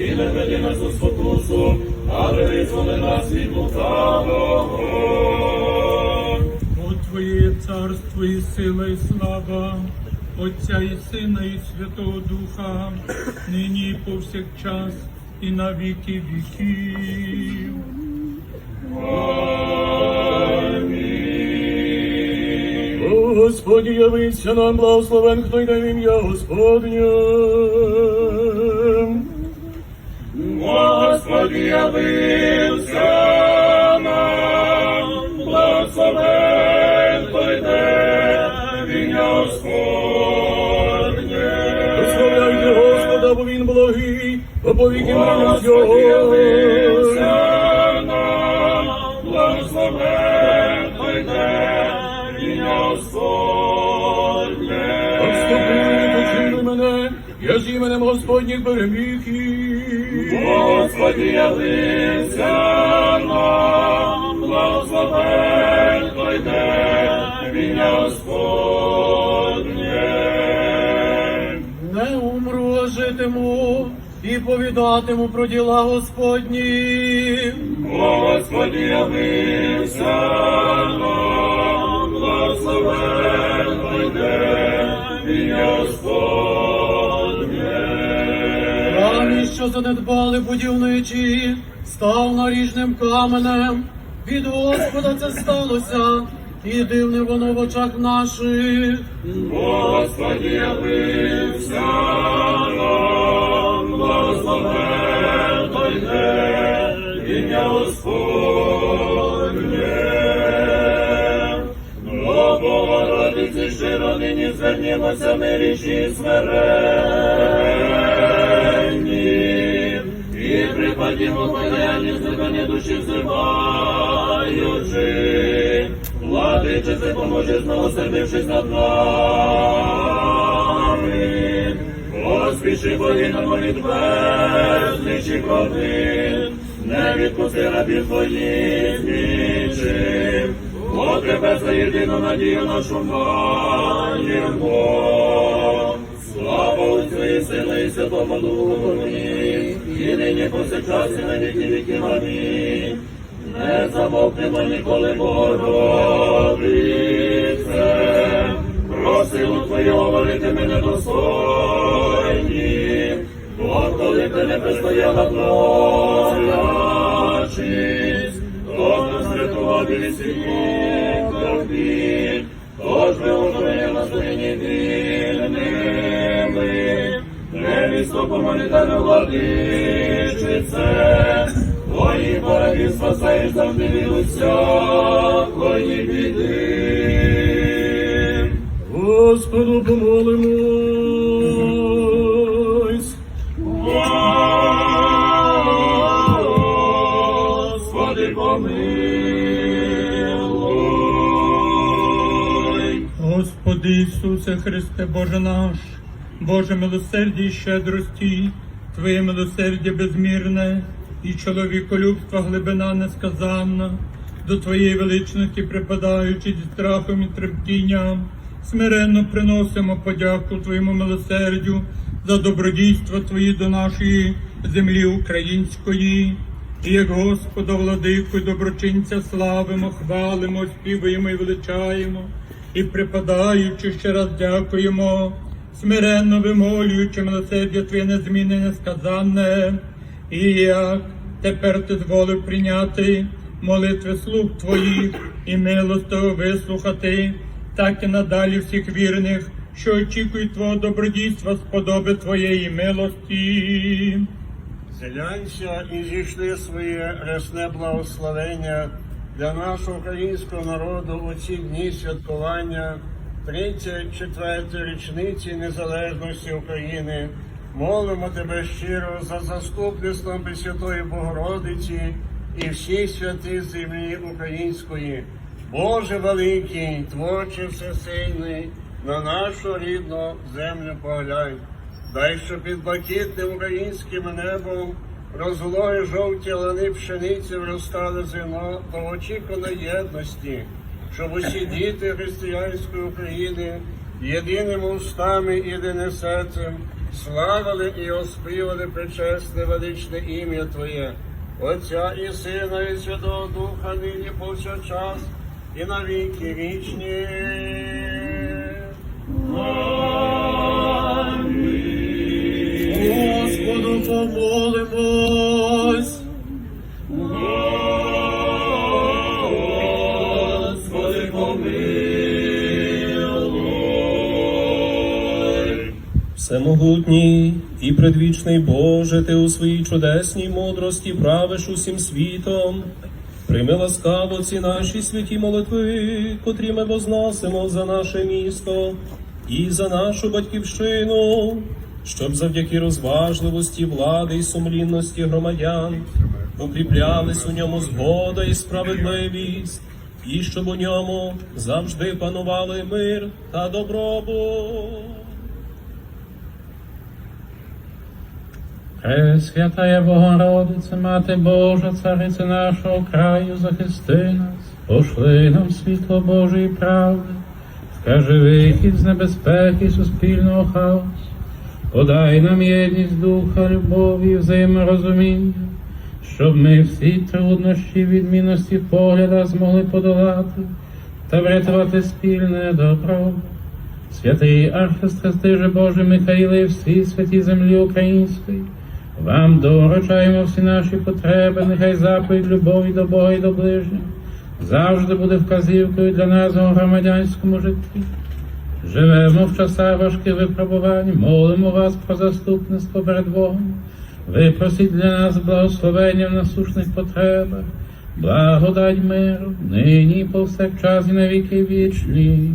і не веди нас у спокусу, але визволи нас від лукавого. От Твоє царство і сила, і слава, Отця і Сина, і Святого Духа, нині і повсякчас, і на віки віків. Господи, явися нам, благословен, хто йде в ім'я Господнє. Господи, явився нам, благословен, хто йде ім'я Господнє. Прославляйте Господа, бо він благий, бо повіки миром Господи, явився нам, благословен, хто йде в ім'я Господнє. Отступи, почини мене, я з іменем Господніх переміг їх. Господи, явився нам, благословен, хто йде в ім'я Господнє. Не умру, а житиму, і повідатиму про діла Господні. Господи, явився нам, благословен, хто йде в ім'я Господнє. Рамі, що занедбали будівничі, став наріжним каменем. Від Господа це сталося, і дивне воно в очах наших. Господи, явився нам, благословен, хто йде в ім'я Господнє. До Богородиці щиро нині звернімося ми річі смиренні, і припадімо покаяння зникання душі взиваючи. Владиче, ти поможеш, милосердившись над нами. Поспіши богиня молит безлічі крови, не відпусти рабів твоїх нічим. Бо тебе за єдину надію нашу маємо. Слава Отцю і Сину і Святому Духові, і нині повсякчас і на віки віків. Амінь. Не замовкнемо ніколи, Богородице, про силу Твою говорити ми недостойні, бо коли ти не пристояла плачись, то нас рятував від всіх тобі, тож ми укриємо на стоїні вільними, невісто помолітарю владичице, Твої бороді спасаєш завжди від усякої біди. Господу помолимось. Господи, помилуй. Господи Ісусе Христе, Боже наш, Боже милосердя і щедрості, Твоє милосердя безмірне і чоловіколюбства глибина несказанна, до Твоєї величності припадаючи зі страхом і тремтінням, смиренно приносимо подяку Твоєму милосердю за добродійство Твої до нашої землі української. І як Господа, владику, і доброчинця славимо, хвалимо, співаємо і величаємо, і припадаючи ще раз дякуємо, смиренно вимолюючи милосердя Твоє незмінне, несказанне, і як тепер ти зволив прийняти молитви слуг Твоїх і милостиво вислухати, так і надалі всіх вірних, що очікують Твого добродійства, сподоби Твоєї милості. Зглянься і зійшли своє рясне благословення для нашого українського народу у ці дні святкування 34-ї річниці незалежності України. Молимо тебе щиро за заступництвом Пресвятої Богородиці і всіх святих землі української. Боже великий, творче всесильний, на нашу рідну землю поглянь. Дай, що під блакитним українським небом розлої жовті лани пшениці вростали зерно до очікуваної єдності, щоб усі діти християнської України єдиними устами єдиним серцем славили і оспівали пречесне величне ім'я Твоє, Отця і Сина, і Святого Духа, нині повсякчас, і на віки вічні. Господу помолимось. Всемогутній і предвічний Боже, Ти у своїй чудесній мудрості правиш усім світом. Прийми ласкаво ці наші святі молитви, котрі ми возносимо за наше місто і за нашу батьківщину, щоб завдяки розважливості влади і сумлінності громадян укріплялись у ньому згода і справедливість, і щоб у ньому завжди панували мир та добробут. Пресвятая Богородице, Мати Божа, Царице нашого краю, захисти нас, пошли нам світло Божої правди, вкажи вихід з небезпеки суспільного хаосу, подай нам єдність духа, любові, взаєморозуміння, щоб ми всі труднощі, відмінності погляда змогли подолати та врятувати спільне добро. Святий архистрастиже Боже Михаїле і всі святі землі української, вам доручаємо всі наші потреби, нехай заповідь любові до Бога і до ближнього завжди буде вказівкою для нас у громадянському житті. Живемо в часах важких випробувань, молимо вас про заступництво перед Богом. Випросіть для нас благословення в насушних потребах, благодать миру, нині повсякчас і на віки вічні.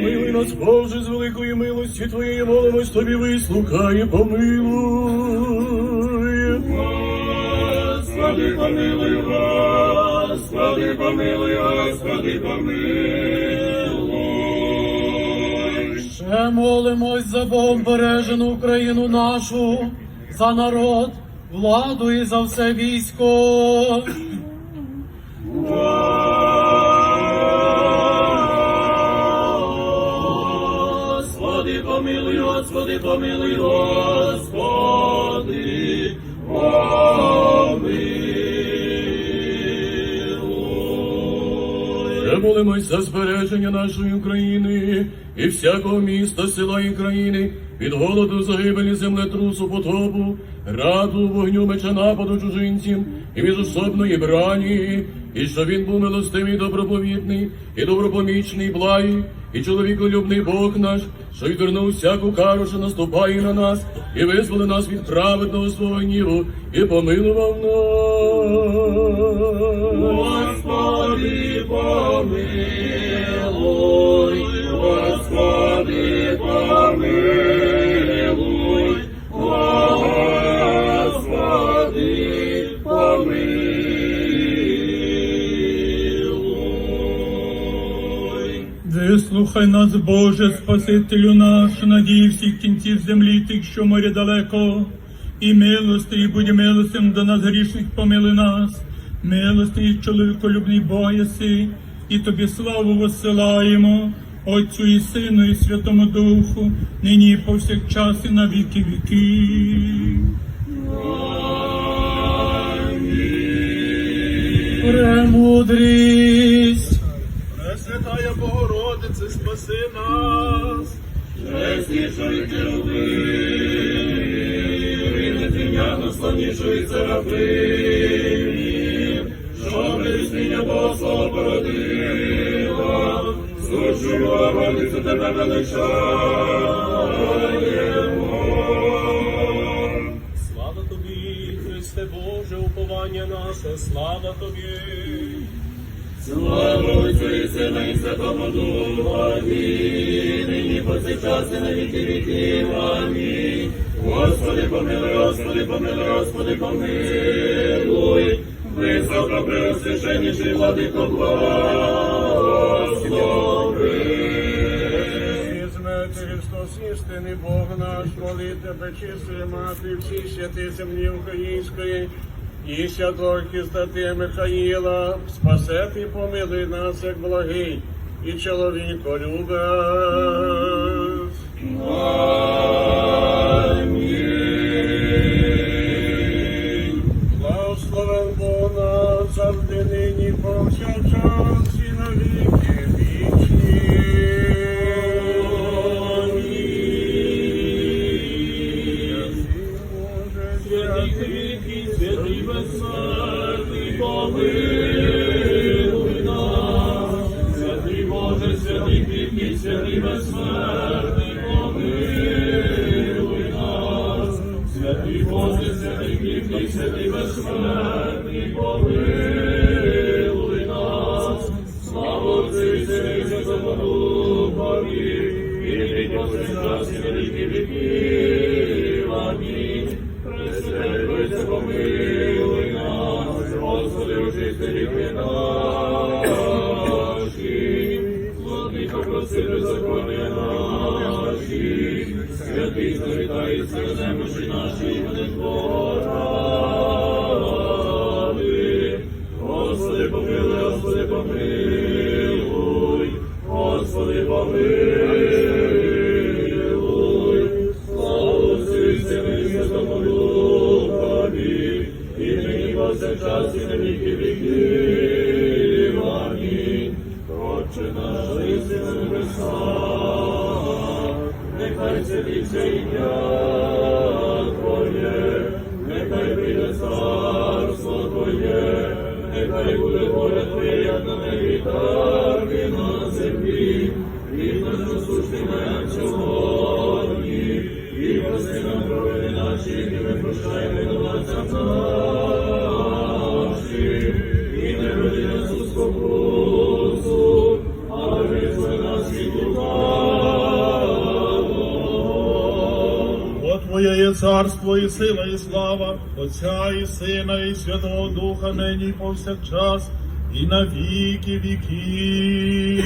Помилуй нас, Боже, з великої милості Твоєї молимось Тобі вислухай, і помилуй. Господи, помилуй, Господи, помилуй, Господи, помилуй. Ще молимось за Богом бережену Україну нашу, за народ, владу і за все військо. Помилуй, Господи, помилуй, Господи, помилуй. Молимось за збереження нашої України і всякого міста, села і країни від голоду, загибелі, землетрусу, потопу, раду, вогню, меча нападу чужинців і міжособної брані, і що він був милостивий, доброповітний, і добропомічний, благий, і чоловіколюбний Бог наш, що відвернув всяку кару, що наступає на нас, і визволи нас від праведного свого гніву, і помилував нас. Господи, помилуй, Господи, помилуй, Вислухай нас, Боже, Спасителю наш, надії всіх кінців землі, тих, що моря далеко, і милости, і будь милостим до нас грішних помили нас, милостий чоловіколюбний Бог єси, і тобі славу воссилаємо, Отцю і Сину, і Святому Духу, нині і повсякчас, і на віки віків. Премудрість. Пресвятая Богородице, спаси нас. Чеснішої керуби, Рівнетиняно славнішої серафимів, що присіння Бога породила, Служу Богородицю тебе величаємо. Слава тобі, Христе Боже, уповання наше, слава тобі. Слава Отцю і Сина і Святому Духові, нині повсякчас і на віки віків. Амінь. Господи, помилуй, Господи, помилуй, Господи, помилуй. Високо преосвященніший владико благослови. Христос істинний Бог наш, моли тебе, чистої мати, всі святи землі української, і святого Хістати Михаїла, спасет і помилуй нас, як благий, і чоловіко любець. Помилуй нас, Господи, ріки наші, владико, прости беззаконня наші, святий завітається немощі наші, мене Боже. Господи, помилуй, Господи, помилуй, Господи, помилуй, царство Твоє, нехай буде воля Твоя, як на небі, на землі. і наш насущний нам сьогодні, і прости нам провини наші, і ми прощаємо винуватцям нашим, Твоє є царство і сила, і слава, Отця і Сина, і Святого Духа, нині і повсякчас, і на віки віків.